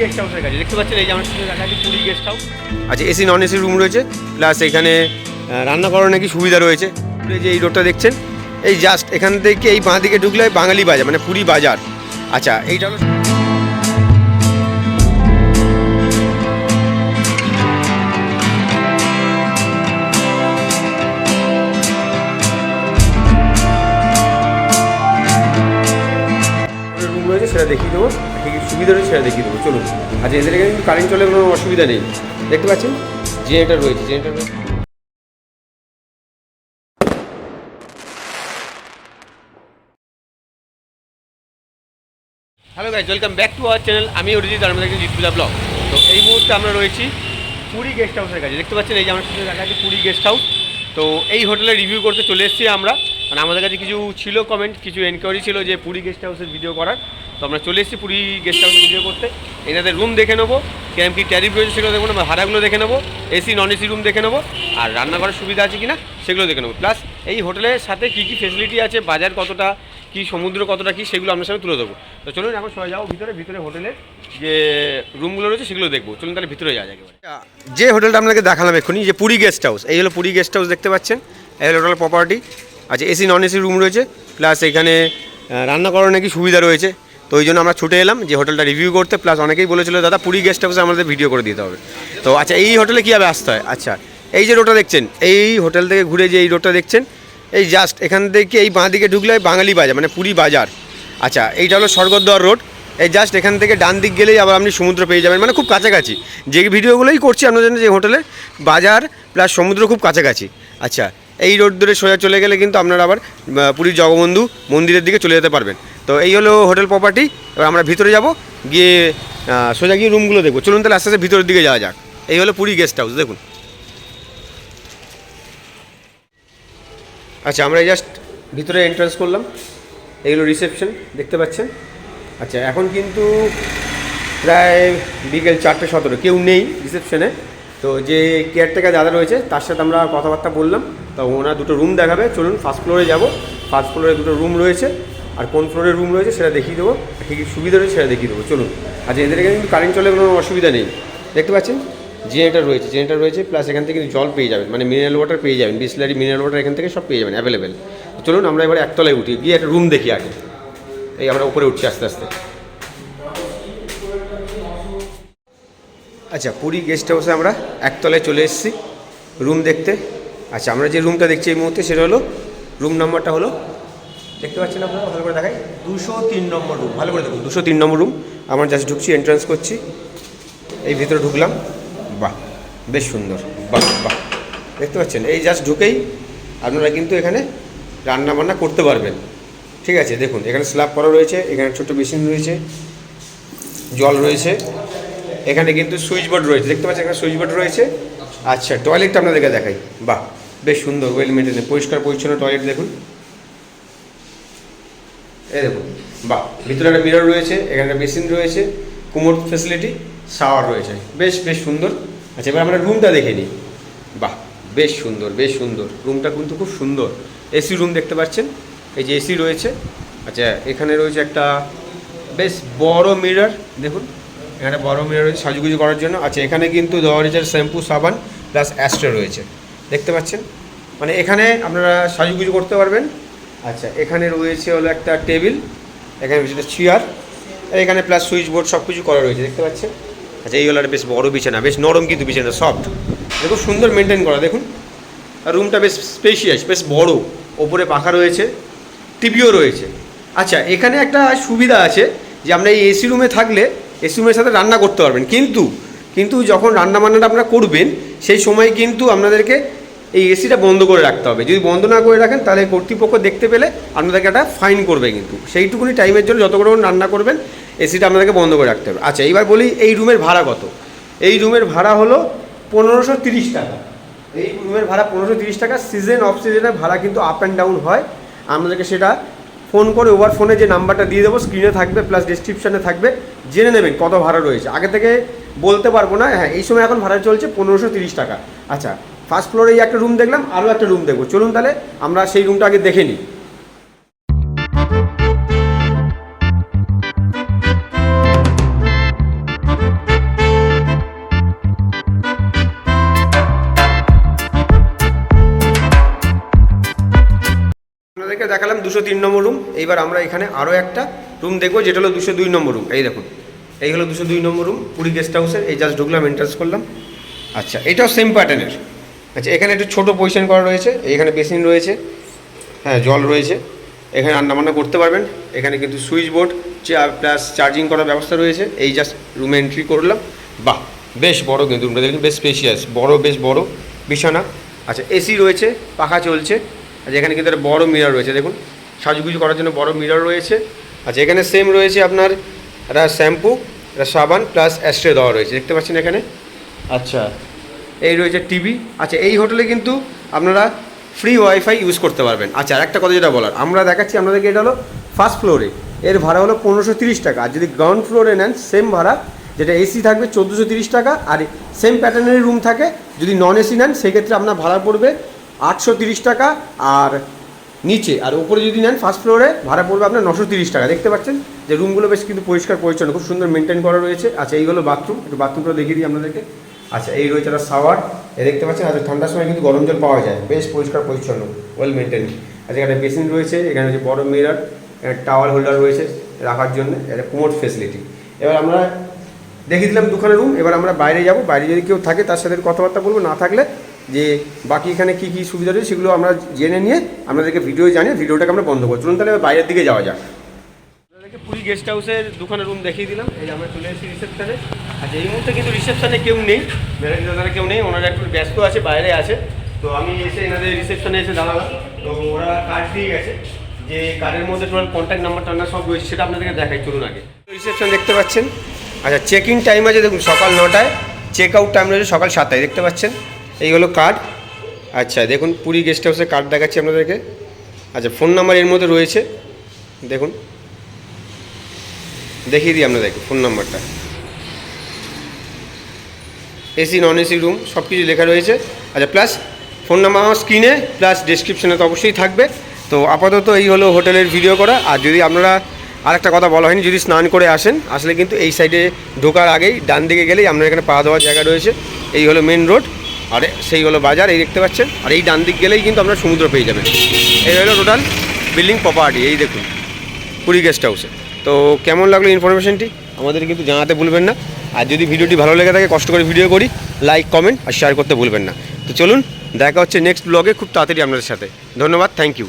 Guest হাউসের কাছে। দেখতে পাচ্ছেন, এই দেখা পুরী গেস্ট হাউস আচ্ছা এসি নন এসি রুম রয়েছে প্লাস এখানে রান্না করার নাকি সুবিধা রয়েছে। যে এই রোডটা দেখছেন, এই জাস্ট এখান থেকে এই বাঁ দিকে ঢুকলে বাঙালি বাজার মানে পুরী বাজার। আচ্ছা এইটা সুবিধা রয়েছে, সেটা দেখিয়ে দেবো। চলুন আচ্ছা এদের এখানে কিন্তু কারেন্ট চলে, কোনো অসুবিধা নেই। দেখতে পাচ্ছেন? জেনারেটার রয়েছে জেনারেটার রয়েছে। Hello guys welcome back to our channel আমি অরিজিৎ, আর আমাদের জিতপুজা ব্লগ তো এই মুহূর্তে আমরা রয়েছি পুরী গেস্ট হাউসের কাছে। দেখতে পাচ্ছেন, এই যে আমার সাথে দেখা যাচ্ছে পুরী গেস্ট হাউস তো এই হোটেলে রিভিউ করতে চলে এসেছি আমরা। মানে আমাদের কাছে কিছু ছিল কমেন্ট কিছু এনকোয়ারি ছিল যে পুরী গেস্ট হাউসের ভিডিও করার। তো আমরা চলে এসেছি পুরী গেস্ট হাউসের ভিডিও করতে। এনাদের রুম দেখে নেব কেমন কি ট্যারিফ রয়েছে সেগুলো দেখব না ভাড়াগুলো দেখে নেব এসি নন এসি রুম দেখে নেব, আর রান্না করার সুবিধা আছে কি না সেগুলো দেখে নেব। প্লাস এই হোটেলের সাথে কী কী ফেসিলিটি আছে, বাজার কতটা, কি সমুদ্র কতটা, কি সেগুলো আপনার সামনে তুলে দেবো তো চলুন এখন সবাই যাব ভিতরে ভিতরে হোটেলের যে রুমগুলো রয়েছে সেগুলো দেখব। চলুন তাহলে ভিতরে যাওয়া এবারে। যে হোটেলটা আপনাকে দেখালাম এক্ষুনি, যে পুরী গেস্ট হাউস এই হলো পুরী গেস্ট হাউস দেখতে পাচ্ছেন, এই হলো হোটেল প্রপার্টি আচ্ছা এসি নন এসি রুম রয়েছে প্লাস এখানে রান্না করার নাকি সুবিধা রয়েছে। তো ওই জন্য আমরা ছুটে এলাম, যে হোটেলটা রিভিউ করতে প্লাস অনেকেই বলেছিল, দাদা, পুরী গেস্ট হাউসে আমাদের ভিডিও করে দিতে হবে। তো আচ্ছা এই হোটেলে কীভাবে আসতে হয়? আচ্ছা এই যে রোডটা দেখছেন, এই হোটেল থেকে ঘুরে যে এই রোডটা দেখছেন, এই জাস্ট এখান থেকে এই বাঁ দিকে ঢুকলে বাঙালি বাজার মানে পুরী বাজার। আচ্ছা এইটা হলো স্বর্গদ্বার রোড এই জাস্ট এখান থেকে ডান দিক গেলেই আবার আপনি সমুদ্র পেয়ে যাবেন মানে খুব কাছাকাছি। যে ভিডিওগুলোই করছি আপনাদের জন্য যে হোটেলে বাজার প্লাস সমুদ্র খুব কাছাকাছি। আচ্ছা এই রোড ধরে সোজা চলে গেলে কিন্তু আপনারা আবার পুরীর জগবন্ধু মন্দিরের দিকে চলে যেতে পারবেন। তো এই হলো হোটেল প্রপার্টি এবার আমরা ভিতরে যাব, গিয়ে সোজা গিয়ে রুমগুলো দেখব। চলুন তাহলে আস্তে আস্তে ভিতরের দিকে যাওয়া যাক। এই হলো পুরী গেস্ট হাউস দেখুন। আচ্ছা আমরা জাস্ট ভিতরে এন্ট্রান্স করলাম। এগুলো রিসেপশন দেখতে পাচ্ছেন? আচ্ছা এখন কিন্তু প্রায় বিকেল চারটে সতেরো, কেউ নেই রিসেপশনে তো যে কেয়ারটেকার দাদা রয়েছে, তার সাথে আমরা কথাবার্তা বললাম। তো ওনার দুটো রুম দেখাবে, চলুন ফার্স্ট ফ্লোরে যাব। ফার্স্ট ফ্লোরে দুটো রুম রয়েছে, আর কোন ফ্লোরে রুম রয়েছে সেটা দেখিয়ে দেবো। কী কী সুবিধা রয়েছে সেটা দেখিয়ে দেবো। চলুন আচ্ছা এদের কিন্তু কারেন্ট চলে, কোনো অসুবিধা নেই। দেখতে পাচ্ছেন? জেনারেটার রয়েছে জেনারেটার রয়েছে প্লাস এখান থেকে কিন্তু জল পেয়ে যাবেন মানে মিনারেল ওয়াটার পেয়ে যাবেন, বিসলারি মিনারেল ওয়াটার এখান থেকে সব পেয়ে যাবেন অ্যাভেলেবেল চলুন, আমরা এবার একতলায় উঠি, গিয়ে একটা রুম দেখি আগে। এই আমরা উপরে উঠছি আস্তে আস্তে। আচ্ছা পুরী গেস্ট হাউসে আমরা একতলায় চলে এসেছি রুম দেখতে। আচ্ছা আমরা যে রুমটা দেখছি এই মুহূর্তে সেটা হলো রুম নাম্বারটা হলো দেখতে পাচ্ছেন আপনারা? ভালো করে দেখাই। দুশো তিন নম্বর রুম ভালো করে দেখুন। দুশো তিন নম্বর রুম আমরা জাস্ট ঢুকছি এন্ট্রান্স করছি। এই ভিতরে ঢুকলাম। বাহ বেশ সুন্দর। বাহ বাহ। দেখতে পাচ্ছেন? এই জাস্ট ঢুকেই আপনারা কিন্তু এখানে রান্না বান্না করতে পারবেন। ঠিক আছে দেখুন এখানে স্ল্যাব করা রয়েছে এখানে ছোট্ট মেশিন রয়েছে জল রয়েছে। এখানে কিন্তু সুইচ বোর্ড রয়েছে। দেখতে পাচ্ছেন এখানে সুইচ বোর্ড রয়েছে। আচ্ছা টয়লেটটা আপনাদেরকে দেখাই। বাহ, বেশ সুন্দর ওয়েল মেনটেন পরিষ্কার, পরিচ্ছন্ন টয়লেট দেখুন। এই দেখুন, বাহ, ভিতরে একটা মিরর রয়েছে, এখানে একটা মেশিন রয়েছে, কুমোর ফেসিলিটি শাওয়ার রয়েছে। বেশ বেশ সুন্দর। আচ্ছা এবার আমরা রুমটা দেখে নিই। বাহ, বেশ সুন্দর বেশ সুন্দর। রুমটা কিন্তু খুব সুন্দর। এসি রুম দেখতে পাচ্ছেন? এই যে এসি রয়েছে। আচ্ছা এখানে রয়েছে একটা বেশ বড় মিরর দেখুন। এখানে বড় মিরর রয়েছে সাজুগুজু করার জন্য। আচ্ছা এখানে কিন্তু দোয়ারিচার শ্যাম্পু, সাবান, প্লাস অ্যাস্ট্রা রয়েছে। দেখতে পাচ্ছেন? মানে এখানে আপনারা সাজুগুজু করতে পারবেন। আচ্ছা এখানে রয়েছে হলো একটা টেবিল, এখানে রয়েছে চেয়ার এখানে প্লাস সুইচ বোর্ড সব কিছু করা রয়েছে, দেখতে পাচ্ছেন? আচ্ছা এই হলো একটা বেশ বড় বিছানা, বেশ নরম কিন্তু বিছানা, সফট। দেখুন সুন্দর মেনটেন করা, দেখুন। আর রুমটা বেশ স্পেশিয়াস বেশ বড়, ওপরে পাখা রয়েছে, টিভিও রয়েছে। আচ্ছা এখানে একটা সুবিধা আছে যে আমরা এই এসি রুমে থাকলে এসি রুমের সাথে রান্না করতে পারবেন। কিন্তু কিন্তু যখন রান্না বান্নাটা আপনারা করবেন, সেই সময় কিন্তু আপনাদেরকে এই এসিটা বন্ধ করে রাখতে হবে। যদি বন্ধ না করে রাখেন, তাহলে কর্তৃপক্ষ দেখতে পেলে আপনাদেরকে একটা ফাইন করবে কিন্তু। সেইটুকুনি টাইমের জন্য যতক্ষণ রান্না করবেন, এসিটা আপনাদেরকে বন্ধ করে রাখতে হবে। আচ্ছা এইবার বলি এই রুমের ভাড়া কত? এই রুমের ভাড়া হলো পনেরোশো তিরিশ টাকা। এই রুমের ভাড়া পনেরোশো তিরিশ টাকা। সিজন, অফ সিজনের ভাড়া কিন্তু আপ অ্যান্ড ডাউন হয়। আপনাদেরকে সেটা ফোন করে ওভার ফোনে যে নাম্বারটা দিয়ে দেবো স্ক্রিনে থাকবে প্লাস ডিসক্রিপশানে থাকবে, জেনে নেবেন কত ভাড়া রয়েছে। আগে থেকে বলতে পারব না হ্যাঁ এই সময় এখন ভাড়া চলছে পনেরোশো তিরিশ টাকা। আচ্ছা ফার্স্ট ফ্লোরে একটা রুম দেখলাম আরও একটা রুম দেখব। চলুন তাহলে আমরা সেই রুমটা আগে দেখে নিই। আপনাদেরকে দেখালাম দুশো তিন নম্বর রুম এইবার আমরা এখানে আরও একটা রুম দেখব, যেটা হলো দুশো দুই নম্বর রুম এই দেখুন, এই হলো দুশো দুই নম্বর রুম পুরী গেস্ট হাউসের এই জাস্ট ঢুকলাম এন্ট্রান্স করলাম। আচ্ছা এটাও সেম প্যাটার্নের আচ্ছা এখানে একটু ছোটো পজিশন করা রয়েছে। এখানে বেসিন রয়েছে। হ্যাঁ জল রয়েছে। এখানে রান্নাবান্না করতে পারবেন। এখানে কিন্তু সুইচ বোর্ড প্লাস চার্জিং করার ব্যবস্থা রয়েছে। এই জাস্ট রুমে এন্ট্রি করলাম। বাহ, বেশ বড় কিন্তু রুমটা দেখুন, বেশ স্পেশিয়াস বড়, বেশ বড়। বিছানা। আচ্ছা এসি রয়েছে, পাখা চলছে। আচ্ছা এখানে কিন্তু একটা বড় মিরর রয়েছে দেখুন। সাজুগুজু করার জন্য বড় মিরর রয়েছে। আচ্ছা এখানে সেম রয়েছে আপনার একটা শ্যাম্পু একটা সাবান প্লাস অ্যাস্ট্রে দেওয়া রয়েছে দেখতে পাচ্ছেন এখানে? আচ্ছা। এই রয়েছে টিভি আচ্ছা এই হোটেলে কিন্তু আপনারা ফ্রি ওয়াইফাই ইউজ করতে পারবেন। আচ্ছা আর একটা কথা যেটা বলার আমরা দেখাচ্ছি আপনাদেরকে এটা হলো ফার্স্ট ফ্লোরে এর ভাড়া হলো পনেরোশো তিরিশ টাকা। আর যদি গ্রাউন্ড ফ্লোরে নেন সেম ভাড়া যেটা এসি থাকবে চোদ্দোশো তিরিশ টাকা আর সেম প্যাটার্নের রুম থাকে যদি নন এসি নেন সেক্ষেত্রে আপনার ভাড়া পড়বে আটশো তিরিশ টাকা আর নিচে, আর উপরে যদি নেন ফার্স্ট ফ্লোরে ভাড়া পড়বে আপনার নশো তিরিশ টাকা। দেখতে পাচ্ছেন যে রুমগুলো বেশ কিন্তু পরিষ্কার, পরিচ্ছন্ন, খুব সুন্দর মেনটেন করা রয়েছে। আচ্ছা এইগুলো বাথরুম একটু বাথরুমটা দেখিয়ে দিই আপনাদেরকে। আচ্ছা এই রয়েছে একটা সাওয়ার এ দেখতে পাচ্ছেন আচ্ছা ঠান্ডার সময় কিন্তু গরম জল পাওয়া যায়। বেশ পরিষ্কার, পরিচ্ছন্ন ওয়েল মেনটেন আচ্ছা এখানে বেসিন রয়েছে, এখানে হচ্ছে বড় মিরার টাওয়াল হোল্ডার রয়েছে রাখার জন্য, এটা কুমোট ফেসিলিটি এবার আমরা দেখিয়ে দিলাম দুখানে রুম এবার আমরা বাইরে যাব। বাইরে যদি কেউ থাকে, তার সাথে কথাবার্তা বলব, না থাকলে যে বাকি এখানে কী কী সুবিধা রয়েছে সেগুলো আমরা জেনে নিয়ে আপনাদেরকে ভিডিও জানিয়ে ভিডিওটাকে আমরা বন্ধ করব। চলুন তাহলে বাইরের দিকে যাওয়া যাক। আপনাদেরকে পুরী গেস্ট হাউসের দুখানে রুম দেখিয়ে দিলাম। এই আমরা চলে এসেছি রিসেপশনে আচ্ছা এই মুহূর্তে কিন্তু রিসেপশানে কেউ নেই। ম্যানেজার দাদারা কেউ নেই। ওনারা একটু ব্যস্ত আছে, বাইরে আছে। তো আমি এসে এনাদের রিসেপশনে এসে দাঁড়ালাম। তো ওরা কার্ড দিয়ে গেছে যে কার্ডের মধ্যে টোটাল কন্ট্যাক্ট নাম্বার টান্ডার সব রয়েছে, সেটা আপনাদেরকে দেখাই। চলুন আগে। রিসেপশন দেখতে পাচ্ছেন। আচ্ছা চেকিং টাইম আছে, দেখুন সকাল নটায়। চেক আউট টাইম রয়েছে সকাল সাতটায়, দেখতে পাচ্ছেন। এই হলো কার্ড আচ্ছা দেখুন, পুরী গেস্ট হাউসের কার্ড দেখাচ্ছি আপনাদেরকে। আচ্ছা ফোন নাম্বার এর মধ্যে রয়েছে। দেখুন। দেখিয়ে দিই আপনাদেরকে ফোন নাম্বারটা এসি নন এসি রুম সব কিছু লেখা রয়েছে। আচ্ছা প্লাস ফোন নাম্বার আমার স্ক্রিনে প্লাস ডিসক্রিপশনে তো অবশ্যই থাকবে। তো আপাতত এই হলো হোটেলের ভিডিও করা। আর যদি আপনারা আর একটা কথা বলা হয়নি, যদি স্নান করে আসেন, আসলে কিন্তু এই সাইডে ঢোকার আগেই ডান দিকে গেলেই আপনার এখানে পা দেওয়ার জায়গা রয়েছে। এই হলো মেন রোড আর সেই হলো বাজার, এই দেখতে পাচ্ছেন? আর এই ডান দিক গেলেই কিন্তু আপনার সমুদ্র পেয়ে যাবেন। এই হলো টোটাল বিল্ডিং প্রপার্টি এই দেখুন, পুরী গেস্ট হাউসে তো কেমন লাগল ইনফরমেশনটি আমাদের কিন্তু জানাতে ভুলবেন না। আর যদি ভিডিওটি ভালো লেগে থাকে, কষ্ট করে ভিডিও করি লাইক কমেন্ট আর শেয়ার করতে ভুলবেন না। তো চলুন, দেখা হচ্ছে নেক্সট ব্লগে খুব তাড়াতাড়ি আপনাদের সাথে। ধন্যবাদ থ্যাংক ইউ